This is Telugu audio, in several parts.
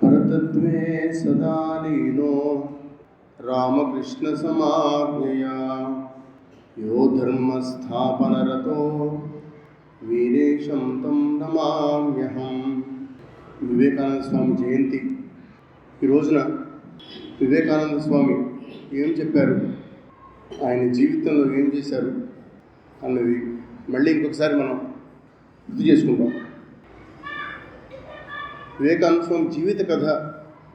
परतत्वे सदा लीनो रामकृष्णसमाज्ञया यो धर्मस्थापनरतो వీరేశం తం నమామ్యహం వివేకానంద స్వామి జయంతి ఈ రోజున వివేకానంద స్వామి ఏం చెప్పారు ఆయన జీవితంలో ఏం చేశారు అన్నది మళ్ళీ ఇంకొకసారి మనం గుర్తు చేసుకుంటాం వివేకానంద స్వామి జీవిత కథ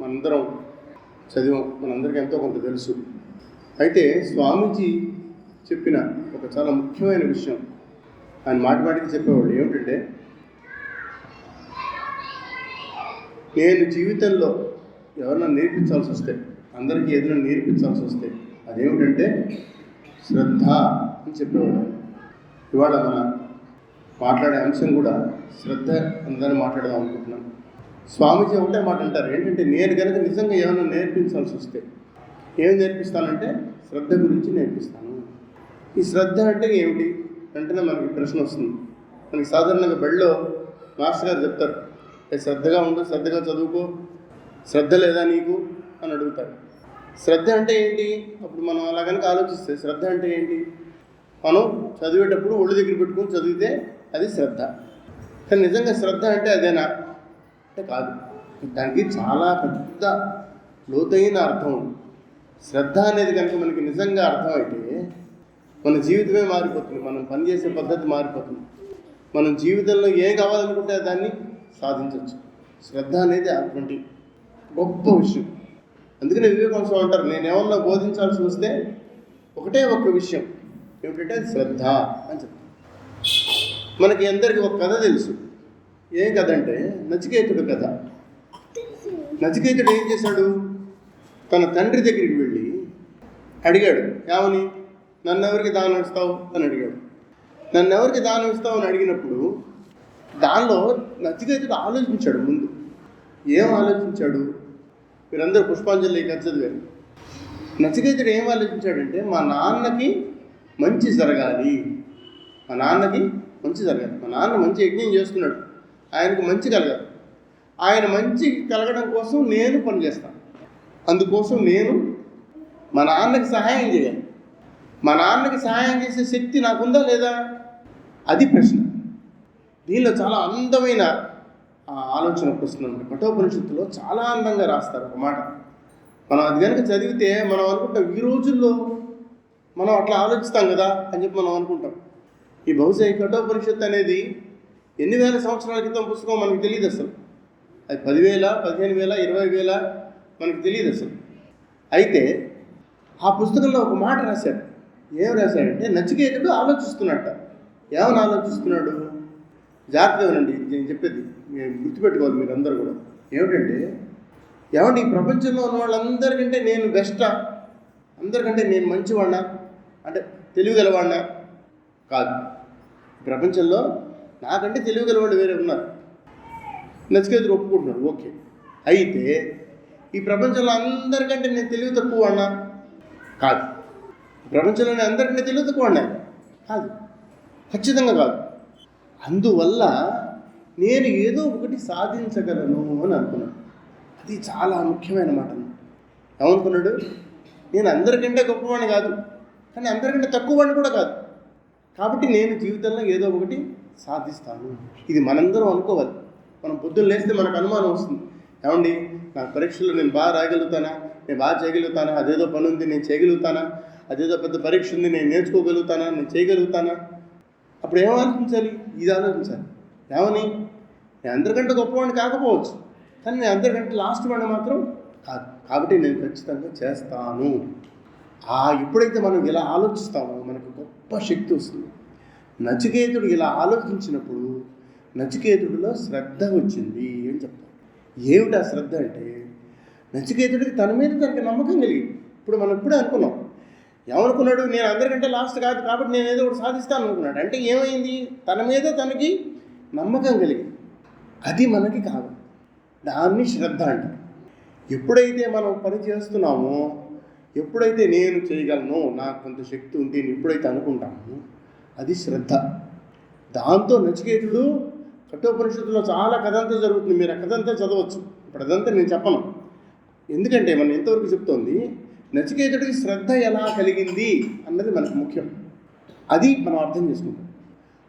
మనందరం చదివాం మనందరికీ ఎంతో కొంత తెలుసు. అయితే స్వామీజీ చెప్పిన ఒక చాలా ముఖ్యమైన విషయం. ఆయన మాటి మాటికి చెప్పేవాళ్ళు ఏమిటంటే నేను జీవితంలో ఎవరన్నా నేర్పించాల్సి వస్తే అందరికీ ఏదైనా నేర్పించాల్సి వస్తే అదేమిటంటే శ్రద్ధ అని చెప్పేవాడు ఇవాళ మన మాట్లాడే అంశం కూడా శ్రద్ధ అందరిని మాట్లాడదాం అనుకుంటున్నాను స్వామీజీ ఒకటే మాట అంటారు. ఏంటంటే నేను కనుక నిజంగా ఏమైనా నేర్పించాల్సి వస్తే ఏం నేర్పిస్తానంటే శ్రద్ధ గురించి నేర్పిస్తాను. ఈ శ్రద్ధ అంటే ఏమిటి? వెంటనే మనకి ప్రశ్న వస్తుంది. మనకి సాధారణంగా బడిలో మాస్టర్ గారు చెప్తారు శ్రద్ధగా ఉండు శ్రద్ధగా చదువుకో శ్రద్ధ లేదా నీకు? అని అడుగుతాడు శ్రద్ధ అంటే ఏంటి? అప్పుడు మనం అలా కనుక ఆలోచిస్తే శ్రద్ధ అంటే ఏంటి? మనం చదివేటప్పుడు ఒళ్ళు దగ్గర పెట్టుకొని చదివితే అది శ్రద్ధ. కానీ నిజంగా శ్రద్ధ అంటే అదేనా? అంటే కాదు. దానికి చాలా పెద్ద లోతైన అర్థం ఉంది. శ్రద్ధ అనేది కనుక మనకి నిజంగా అర్థమైతే మన జీవితమే మారిపోతుంది. మనం పనిచేసే పద్ధతి మారిపోతుంది. మనం జీవితంలో ఏం కావాలనుకుంటే దాన్ని సాధించవచ్చు శ్రద్ధ అనేది అటువంటి గొప్ప విషయం. అందుకనే వివేకాంశం అంటారు నేను ఏమన్నా బోధించాల్సి వస్తే ఒకటే ఒక్క విషయం ఏమిటంటే శ్రద్ధ అని చెప్తాను మనకి అందరికీ ఒక కథ తెలుసు. ఏం కథ అంటే నచికేతుడు కథ. నచికేతుడు ఏం చేశాడు? తన తండ్రి దగ్గరికి వెళ్ళి అడిగాడు ఏమని? నన్నెవరికి దానం ఇస్తావు? అని అడిగాడు. నన్నెవరికి దానం ఇస్తావు? అని అడిగినప్పుడు దానిలో నచికేతుడు ఆలోచించాడు ముందు. ఏం ఆలోచించాడు? మీరందరూ పుష్పాంజలి కథ చదివారు. నచికేతుడు ఏం ఆలోచించాడంటే మా నాన్నకి మంచి జరగాలి. మా నాన్నకి మంచి జరగాలి. మా నాన్న మంచి యజ్ఞం చేస్తున్నాడు. ఆయనకు మంచి కలగాలి ఆయన మంచి కలగడం కోసం నేను పనిచేస్తాను అందుకోసం నేను మా నాన్నకి సహాయం చేయాలి. మా నాన్నకి సహాయం చేసే శక్తి నాకుందా లేదా? అది ప్రశ్న. దీనిలో చాలా అందమైన ఆ, ఆలోచన వస్తుందండి కఠోపనిషత్తులో చాలా అందంగా రాస్తారు ఒక మాట. మనం అది కనుక చదివితే మనం అనుకుంటాం ఈ రోజుల్లో మనం అట్లా ఆలోచిస్తాం కదా అని చెప్పి మనం అనుకుంటాం. ఈ బహుశా ఈ కఠోపనిషత్తు అనేది ఎన్ని వేల సంవత్సరాల క్రితం పుస్తకం మనకు తెలియదు అసలు. అది పదివేల పదిహేను వేల ఇరవై వేల మనకు తెలియదు అసలు. అయితే ఆ పుస్తకంలో ఒక మాట రాశాడు. ఏం రాశాడంటే నచికేతుడు ఆలోచిస్తున్నట్ట. ఏమని ఆలోచిస్తున్నాడు? జాగ్రత్తగా వినండి నేను చెప్పేది గుర్తుపెట్టుకోవాలి మీరు అందరూ కూడా. ఏమిటంటే ఏమంటే ఈ ప్రపంచంలో ఉన్న వాళ్ళందరికంటే నేను బెస్టా? అందరికంటే నేను మంచివాడినా అంటే తెలివిగలవాడినా కాదు. ప్రపంచంలో నాకంటే తెలివి వాళ్ళు వేరే ఉన్నారు. నచికేతుడు ఒప్పుకుంటున్నాడు ఓకే. అయితే ఈ ప్రపంచంలో అందరికంటే నేను తెలివి తక్కువ అన్నా? కాదు. ప్రపంచంలోనే అందరికంటే తెలివి తక్కువ అన్నా? కాదు. ఖచ్చితంగా కాదు. అందువల్ల నేను ఏదో ఒకటి సాధించగలను అని అనుకున్నాను. అది చాలా ముఖ్యమైన మాట. ఏమనుకున్నాడు? నేను అందరికంటే గొప్పవాడిని కాదు. కానీ అందరికంటే తక్కువవాడిని కూడా కాదు. కాబట్టి నేను జీవితంలో ఏదో ఒకటి సాధిస్తాను ఇది మనందరం అనుకోవాలి. మనం పొద్దున్న లేస్తే మనకు అనుమానం వస్తుంది. ఏమండి? నా పరీక్షలో నేను బాగా రాయగలుగుతానా? నేను బాగా చేయగలుగుతానా? అదేదో పని ఉంది నేను చేయగలుగుతానా? అదేదో పెద్ద పరీక్ష ఉంది నేను నేర్చుకోగలుగుతానా? నేను చేయగలుగుతానా? అప్పుడు ఏం ఆలోచించాలి? ఇది ఆలోచించాలి. ఏమని? నేను అందరికంటే గొప్పవాడిని కాకపోవచ్చు. కానీ నేను అందరికంటే లాస్ట్ వాడిని మాత్రం కాదు. కాబట్టి నేను ఖచ్చితంగా చేస్తాను. ఆ ఎప్పుడైతే మనం ఇలా ఆలోచిస్తామో మనకు గొప్ప శక్తి వస్తుంది. నచికేతుడు ఇలా ఆలోచించినప్పుడు నచికేతుడిలో శ్రద్ధ వచ్చింది అని చెప్తాం ఏమిటి ఆ శ్రద్ధ అంటే? నచికేతుడికి తన మీద తనకి నమ్మకం కలిగింది. ఇప్పుడు మనం ఇప్పుడే అనుకున్నాం. ఏమనుకున్నాడు నేను అందరికంటే లాస్ట్ కాదు కాబట్టి నేను ఏదో ఒకటి సాధిస్తాను అనుకున్నాడు. అంటే ఏమైంది? తన మీద తనకి నమ్మకం కలిగింది. అది మనకి కాదు. దాన్ని శ్రద్ధ అంటారు. ఎప్పుడైతే మనం పని చేస్తున్నామో ఎప్పుడైతే నేను చేయగలను నాకు కొంత శక్తి ఉంది అని ఎప్పుడైతే అనుకుంటామో అది శ్రద్ధ. దాంతో నచికేతుడు కఠోపనిషత్తులో చాలా కథ అంతా జరుగుతుంది. మీరు కథంతా చదవచ్చు. ఇప్పుడు అదంతా నేను చెప్పను. ఎందుకంటే మనం ఎంతవరకు చెప్తోంది నచికేతుడికి శ్రద్ధ ఎలా కలిగింది అన్నది మనకు ముఖ్యం. అది మనం అర్థం చేసుకుంటాం.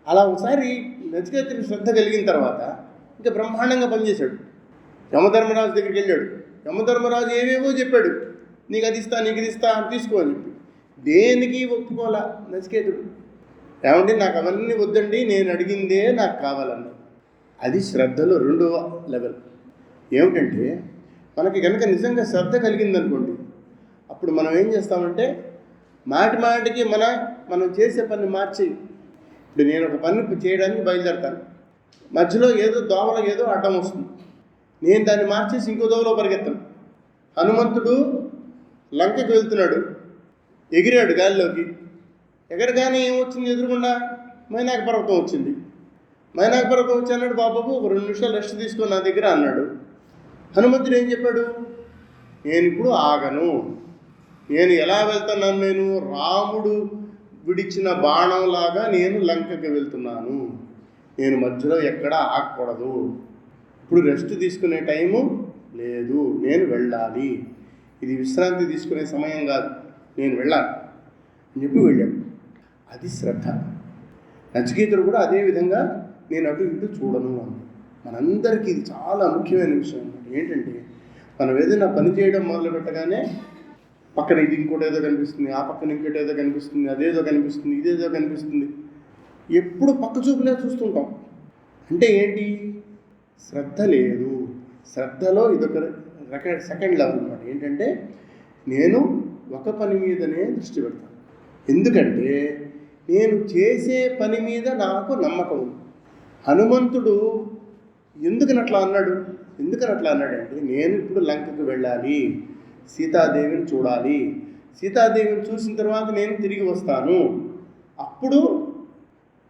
అలా ఒకసారి నచికేతుడికి శ్రద్ధ కలిగిన తర్వాత ఇంకా బ్రహ్మాండంగా పనిచేశాడు. యమధర్మరాజు దగ్గరికి వెళ్ళాడు. యమధర్మరాజు ఏవేవో చెప్పాడు. నీకు అది ఇస్తా నీకు ఇది ఇస్తా అని తీసుకో అని చెప్పి. దేనికి ఒప్పుకోవాలా నచికేతుడు? ఏమంటే నాకు అవన్నీ వద్దండి నేను అడిగిందే నాకు కావాలన్నా అది శ్రద్ధలో రెండవ లెవెల్. ఏమిటంటే మనకి కనుక నిజంగా శ్రద్ధ కలిగిందనుకోండి అప్పుడు మనం ఏం చేస్తామంటే మాటి మాటికి మన మనం చేసే పని మార్చి ఇప్పుడు నేను ఒక పని చేయడానికి బయలుదేరతాను. మధ్యలో ఏదో దోవల ఏదో అడ్డం వస్తుంది. నేను దాన్ని మార్చేసి ఇంకో దోవలో పరిగెత్తాను. హనుమంతుడు లంకకు వెళ్తున్నాడు ఎగిరాడు గాలిలోకి. ఎక్కడికైనా ఏమొచ్చింది ఎదురుకుండా మైనాక పర్వతం వచ్చింది. మైనాక పర్వతం వచ్చి అన్నాడు బాబాబు ఒక రెండు నిమిషాలు రెస్ట్ తీసుకొని నా దగ్గర అన్నాడు. హనుమంతుడు ఏం చెప్పాడు? నేను ఇప్పుడు ఆగను. నేను ఎలా వెళ్తున్నాను నేను? రాముడు విడిచిన బాణంలాగా నేను లంకకి వెళ్తున్నాను. నేను మధ్యలో ఎక్కడ ఆగకూడదు. ఇప్పుడు రెస్ట్ తీసుకునే టైము లేదు. నేను వెళ్ళాలి. ఇది విశ్రాంతి తీసుకునే సమయం కాదు. నేను వెళ్ళాలి. అని చెప్పి వెళ్ళాడు. అది శ్రద్ధ. నచికేతుడు కూడా అదే విధంగా నేను అటు ఇటు చూడను అని మనందరికీ ఇది చాలా ముఖ్యమైన విషయం అనమాట ఏంటంటే మనం ఏదైనా పని చేయడం మొదలు పెట్టగానే పక్కన ఇది ఇంకోటి ఏదో కనిపిస్తుంది ఆ పక్కన ఇంకోటి ఏదో కనిపిస్తుంది అదేదో కనిపిస్తుంది ఇదేదో కనిపిస్తుంది. ఎప్పుడు పక్క చూపులే చూస్తుంటాం. అంటే ఏంటి? శ్రద్ధ లేదు. శ్రద్ధలో ఇదొక రక సెకండ్ లెవెల్ అనమాట ఏంటంటే నేను ఒక పని మీదనే దృష్టి పెడతాను. ఎందుకంటే నేను చేసే పని మీద నాకు నమ్మకం ఉంది. హనుమంతుడు ఎందుకని అట్లా అన్నాడు? ఎందుకని అట్లా అన్నాడంటే నేను ఇప్పుడు లంకకు వెళ్ళాలి సీతాదేవిని చూడాలి. సీతాదేవిని చూసిన తర్వాత నేను తిరిగి వస్తాను. అప్పుడు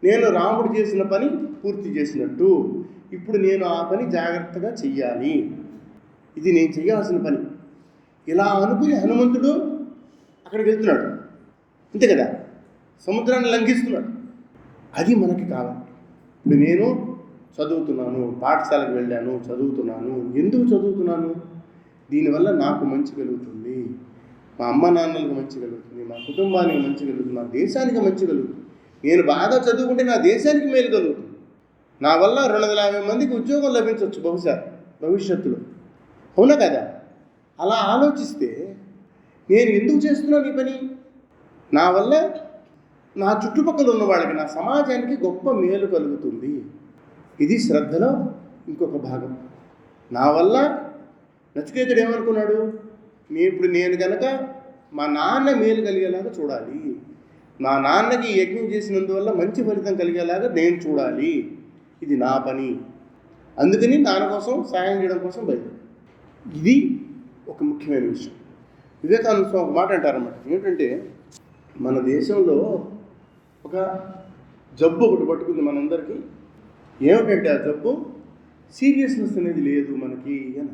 నేను రాముడు చేసిన పని పూర్తి చేసినట్టు. ఇప్పుడు నేను ఆ పని జాగ్రత్తగా చెయ్యాలి. ఇది నేను చేయాల్సిన పని. ఇలా అనుకుని హనుమంతుడు అక్కడికి వెళ్తున్నాడు. అంతే కదా? సముద్రాన్ని లంఘిస్తున్నాడు. అది మనకి కావాలి. ఇప్పుడు నేను చదువుతున్నాను పాఠశాలకు వెళ్ళాను చదువుతున్నాను. ఎందుకు చదువుతున్నాను? దీనివల్ల నాకు మంచి కలుగుతుంది. మా అమ్మ నాన్నలకు మంచి కలుగుతుంది. మా కుటుంబానికి మంచి కలుగుతుంది. మా దేశానికి మంచి కలుగుతుంది. నేను బాగా చదువుకుంటే నా దేశానికి మేలు కలుగుతుంది. నా వల్ల రెండు వందల యాభై మందికి ఉద్యోగం లభించవచ్చు బహుశా భవిష్యత్తులో. అవునా కదా? అలా ఆలోచిస్తే నేను ఎందుకు చేస్తున్నాను ఈ పని? నా వల్ల నా చుట్టుపక్కల ఉన్న వాళ్ళకి నా సమాజానికి గొప్ప మేలు కలుగుతుంది. ఇది శ్రద్ధలో ఇంకొక భాగం. నా వల్ల నచికేతుడు ఏమనుకున్నాడు? నేను ఇప్పుడు నేను కనుక మా నాన్న మేలు కలిగేలాగా చూడాలి. మా నాన్నకి యజ్ఞం చేసినందువల్ల మంచి ఫలితం కలిగేలాగా నేను చూడాలి. ఇది నా పని. అందుకని నాన్న కోసం సాయం చేయడం కోసం బయలుదేరి ఇది ఒక ముఖ్యమైన విషయం. వివేకానంద స్వామి ఒక మాట అంటారన్నమాట. ఏంటంటే మన దేశంలో ఒక జబ్బు ఒకటి పట్టుకుంది మనందరికీ. ఏమిటంటే ఆ జబ్బు? సీరియస్నెస్ అనేది లేదు మనకి అని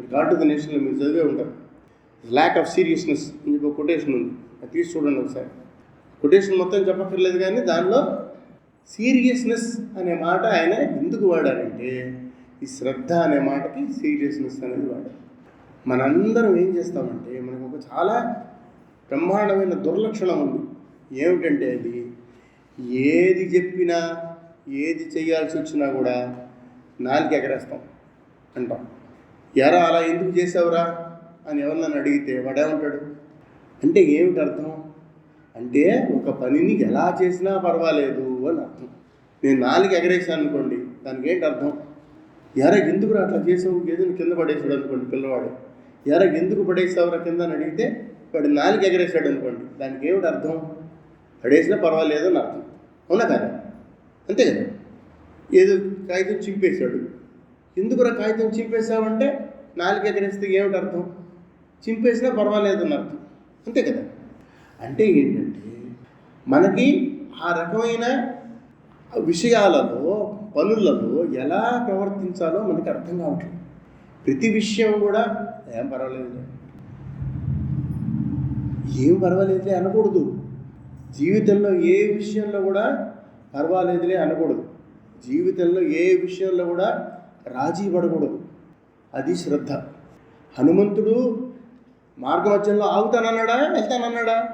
మీరు గాడ్ ద నేషన్లో మీరు చదివే ఉంటారు. ల్యాక్ ఆఫ్ సీరియస్నెస్ అని చెప్పి ఒక కొటేషన్ ఉంది. అది తీసి చూడండి ఒకసారి. కొటేషన్ మొత్తం చెప్పక్కర్లేదు కానీ దానిలో సీరియస్నెస్ అనే మాట ఆయన ఎందుకు వాడారంటే ఈ శ్రద్ధ అనే మాటకి సీరియస్నెస్ అనేది వాడారు. మనందరం ఏం చేస్తామంటే మనకు ఒక చాలా బ్రహ్మాండమైన దుర్లక్షణం ఉంది. ఏమిటంటే అది ఏది చెప్పినా ఏది చేయాల్సి వచ్చినా కూడా నాలుగు ఎగరేస్తాం అంటాం. ఎరా అలా ఎందుకు చేసావురా అని ఎవరినైనా అడిగితే వాడేమంటాడు? అంటే ఏమిటి అర్థం? అంటే ఒక పనిని ఎలా చేసినా పర్వాలేదు అని అర్థం. నేను నాలుగు ఎగరేసాను అనుకోండి దానికి ఏంటి అర్థం? ఎరా ఎందుకు అట్లా చేసావు? ఏదో కింద పడేసాడు అనుకోండి పిల్లవాడు. ఎరా ఎందుకు పడేసావురా కింద అని అడిగితే వాడు నాలుగు ఎగరేసాడు అనుకోండి దానికి ఏమిటి అర్థం? పడేసినా పర్వాలేదు అని అర్థం. అవునా కదా? అంతే కదా? ఏదో కాగితం చింపేశాడు. ఎందుకురా కాగితం చింపేశావంటే నాలుగు ఎగరేస్తే ఏమిటి అర్థం? చింపేసినా పర్వాలేదు అని అర్థం. అంతే కదా? అంటే ఏంటంటే మనకి ఆ రకమైన విషయాలలో పనులలో ఎలా ప్రవర్తించాలో మనకి అర్థం కావట్లేదు. ప్రతి విషయం కూడా ఏం పర్వాలేదు ఏం పర్వాలేదులే అనకూడదు. జీవితంలో ఏ విషయంలో కూడా పర్వాలేదులే అనకూడదు. జీవితంలో ఏ విషయంలో కూడా రాజీ పడకూడదు. అది శ్రద్ధ. హనుమంతుడు మార్గమధ్యంలో ఆగుతానన్నాడా? వెళ్తానన్నాడా?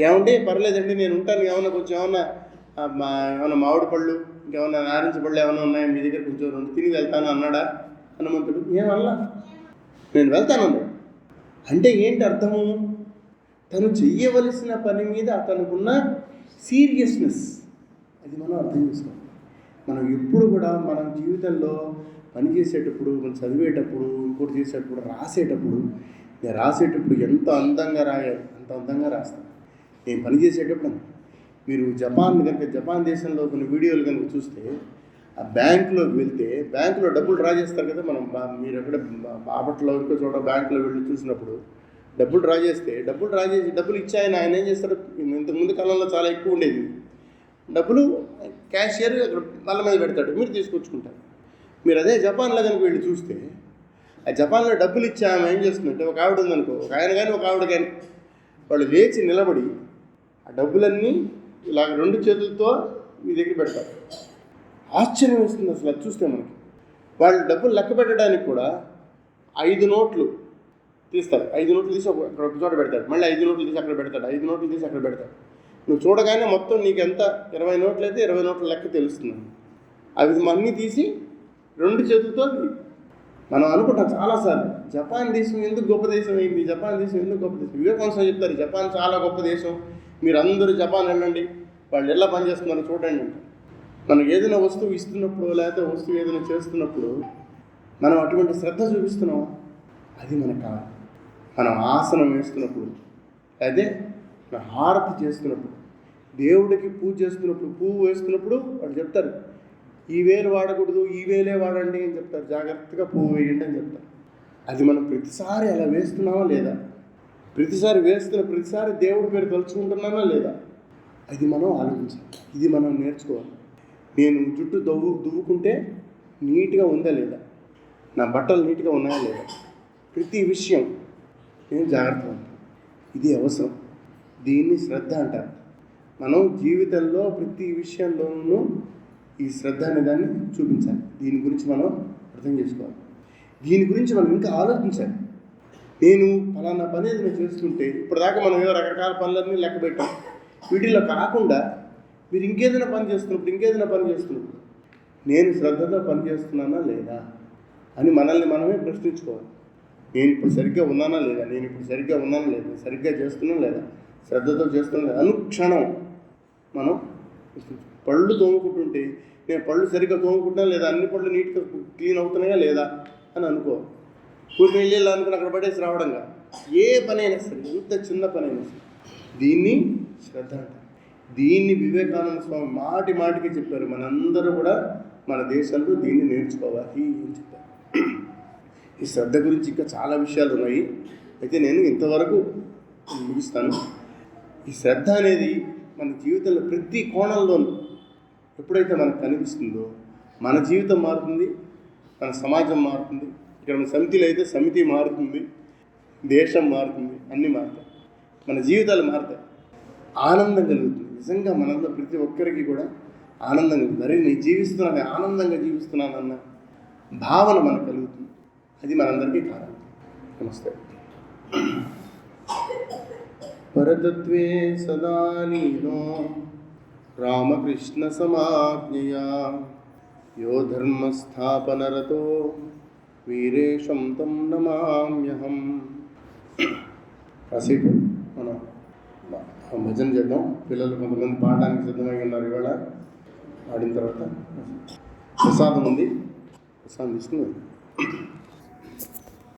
ఏమంటే పర్లేదండి నేను ఉంటాను. ఏమన్నా కొంచెం ఏమన్నా మా ఏమన్నా మామిడి పళ్ళు ఇంకేమన్నా నారింజ పళ్ళు ఏమైనా ఉన్నాయా? మీ దగ్గర కొంచెం రెండు తిని వెళ్తాను అన్నాడా హనుమంతుడు? ఏమల్లా నేను వెళ్తానన్నాడు అంటే ఏంటి అర్థము? తను చెయ్యవలసిన పని మీద అతనుకున్న సీరియస్నెస్. అది మనం అర్థం చేసుకోవాలి. మనం ఎప్పుడు కూడా మనం జీవితంలో పని చేసేటప్పుడు మనం చదివేటప్పుడు ఇంకోటి చేసేటప్పుడు రాసేటప్పుడు నేను రాసేటప్పుడు ఎంత అందంగా రాయాలి అంత అందంగా రాస్తాను. నేను పని చేసేటప్పుడు మీరు జపాన్ కనుక జపాన్ దేశంలో కొన్ని వీడియోలు కనుక చూస్తే ఆ బ్యాంకులోకి వెళ్తే బ్యాంకులో డబ్బులు డ్రా చేస్తారు కదా మనం మీరు ఎక్కడ బాపట్లో ఇంకో చోట బ్యాంకులో వెళ్ళి చూసినప్పుడు డబ్బులు డ్రా చేస్తే డబ్బులు డ్రా చేసి డబ్బులు ఇచ్చాయని ఆయన ఏం చేస్తారు ఇంతకు ముందు కాలంలో చాలా ఎక్కువ ఉండేది. డబ్బులు క్యాషియర్ అక్కడ వాళ్ళ మీద పెడతాడు మీరు తీసుకొచ్చుకుంటారు. మీరు అదే జపాన్లో కనుక వెళ్ళి చూస్తే ఆ జపాన్లో డబ్బులు ఇచ్చే ఆమె ఏం చేస్తుందంటే ఒక ఆవిడ ఉందనుకో ఒక ఆయన కానీ ఒక ఆవిడ కానీ వాళ్ళు లేచి నిలబడి ఆ డబ్బులన్నీ ఇలా రెండు చేతులతో మీ దగ్గర పెడతారు. ఆశ్చర్యం వేస్తుంది అసలు అది చూస్తే మనకి. వాళ్ళు డబ్బులు లెక్క పెట్టడానికి కూడా ఐదు నోట్లు తీస్తారు. ఐదు నోట్లు తీసి ఒక- అక్కడ ఒక చోట పెడతాడు. మళ్ళీ ఐదు నోట్లు తీసి అక్కడ పెడతాడు. ఐదు నోట్లు తీసి అక్కడ పెడతాడు. నువ్వు చూడగానే మొత్తం నీకు ఎంత ఇరవై నోట్లు అయితే ఇరవై నోట్ల లెక్క తెలుస్తుంది. అవి అన్నీ తీసి రెండు చేతులతో మనం అనుకుంటాం చాలాసార్లు జపాన్ దేశం ఎందుకు గొప్ప దేశం అయింది? జపాన్ దేశం ఎందుకు గొప్ప దేశం? వివేకాంశం చెప్తారు జపాన్ చాలా గొప్ప దేశం. మీరు అందరూ జపాన్ వెళ్ళండి. వాళ్ళు ఎలా పనిచేస్తున్నారో చూడండి. మనకు ఏదైనా వస్తువు ఇస్తున్నప్పుడు లేకపోతే వస్తువు ఏదైనా చేస్తున్నప్పుడు మనం అటువంటి శ్రద్ధ చూపిస్తున్నాం. అది మనకు కావాలి. మనం ఆసనం వేస్తున్నప్పుడు అదే మనం హారతి చేస్తున్నప్పుడు దేవుడికి పూజ చేస్తున్నప్పుడు పువ్వు వేస్తున్నప్పుడు వాళ్ళు చెప్తారు ఈ వేలు వాడకూడదు ఈ వేలే వాడండి అని చెప్తారు. జాగ్రత్తగా పువ్వు వేయండి అని చెప్తారు. అది మనం ప్రతిసారి అలా వేస్తున్నామా లేదా? ప్రతిసారి వేస్తున్న ప్రతిసారి దేవుడి పేరు తలుచుకుంటున్నామా లేదా? అది మనం ఆలోచించాలి. ఇది మనం నేర్చుకోవాలి. నేను జుట్టు దువ్వు దువ్వుకుంటే నీట్గా ఉందా లేదా? నా బట్టలు నీట్గా ఉన్నాయా లేదా? ప్రతి విషయం నేను జాగ్రత్తగా ఇది అవసరం. దీన్ని శ్రద్ధ అంటారు. మనం జీవితంలో ప్రతి విషయంలోనూ ఈ శ్రద్ధ అనే దాన్ని చూపించాలి. దీని గురించి మనం అర్థం చేసుకోవాలి. దీని గురించి మనం ఇంకా ఆలోచించాలి. నేను ఫలానా పని ఏదైనా చేస్తుంటే ఇప్పటిదాకా మనం ఏదో రకరకాల పనులన్నీ లెక్క పెట్టాం. వీటిలో కాకుండా మీరు ఇంకేదైనా పని చేస్తున్నప్పుడు ఇంకేదైనా పని చేస్తున్నప్పుడు నేను శ్రద్ధతో పని చేస్తున్నానా లేదా అని మనల్ని మనమే ప్రశ్నించుకోవాలి. నేను ఇప్పుడు సరిగ్గా ఉన్నానా లేదా? నేను ఇప్పుడు సరిగ్గా ఉన్నానా లేదా? సరిగ్గా చేస్తున్నా లేదా? శ్రద్ధతో చేస్తున్నా లేదా? అనుక్షణం మనం పళ్ళు తోముకుంటుంటే నేను పళ్ళు సరిగ్గా తోముకుంటున్నా లేదా? అన్ని పళ్ళు నీట్గా క్లీన్ అవుతున్నాయా లేదా అని అనుకో ఊరికి వెళ్ళి అనుకుని అక్కడ పడేసి రావడంగా. ఏ పనైనా సరే ఎంత చిన్న పనైనా సరే. దీన్ని శ్రద్ధ అంటారు. దీన్ని వివేకానంద స్వామి మాటి మాటికి చెప్పారు మనందరూ కూడా మన దేశంలో దీన్ని నేర్చుకోవాలి అని చెప్పారు. ఈ శ్రద్ధ గురించి ఇంకా చాలా విషయాలు ఉన్నాయి. అయితే నేను ఇంతవరకు ముగిస్తాను. ఈ శ్రద్ధ అనేది మన జీవితంలో ప్రతి కోణంలోనూ ఎప్పుడైతే మనకు కనిపిస్తుందో మన జీవితం మారుతుంది మన సమాజం మారుతుంది ఇక్కడ మన సమితిలో అయితే సమితి మారుతుంది దేశం మారుతుంది అన్నీ మారుతాయి. మన జీవితాలు మారుతాయి. ఆనందం కలుగుతుంది. నిజంగా మనలో ప్రతి ఒక్కరికి కూడా ఆనందం కలుగుతుంది. అరే నేను జీవిస్తున్నాను ఆనందంగా జీవిస్తున్నాను అన్న భావన మనకు కలుగుతుంది. అది మనందరికీ కారణం నమస్తే. పరతత్వే సదా నీనో రామకృష్ణ సమాజ్ఞయా యో ధర్మస్థాపనరతో వీరేశం తం నమామ్యహం. కాసేపు మన భజన చేద్దాం. పిల్లలు కొంతమంది పాడడానికి సిద్ధమై ఉన్నారు ఇవాళ. ఆడిన తర్వాత ప్రసాదం ఉంది. ప్రసాదం తీసుకుని